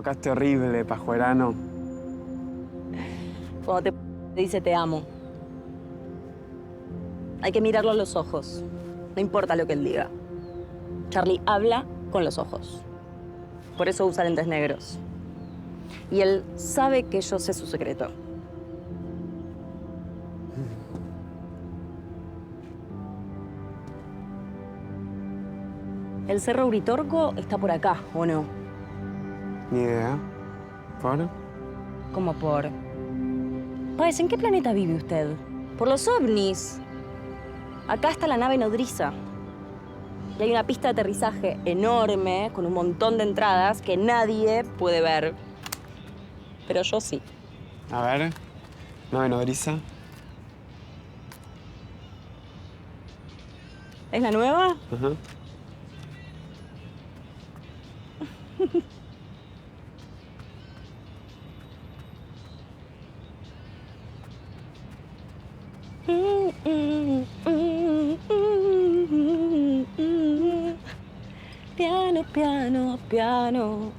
Tocaste horrible, pajuerano. Cuando te dice te amo, hay que mirarlo a los ojos. No importa lo que él diga. Charlie habla con los ojos. Por eso usa lentes negros. Y él sabe que yo sé su secreto. El Cerro Uritorco está por acá, ¿o no? Ni idea. ¿Por? Como por... Páez, ¿en qué planeta vive usted? Por los ovnis. Acá está la nave nodriza. Y hay una pista de aterrizaje enorme, con un montón de entradas que nadie puede ver. Pero yo sí. A ver. ¿Nave nodriza? ¿Es la nueva? Ajá. Piano, piano, piano.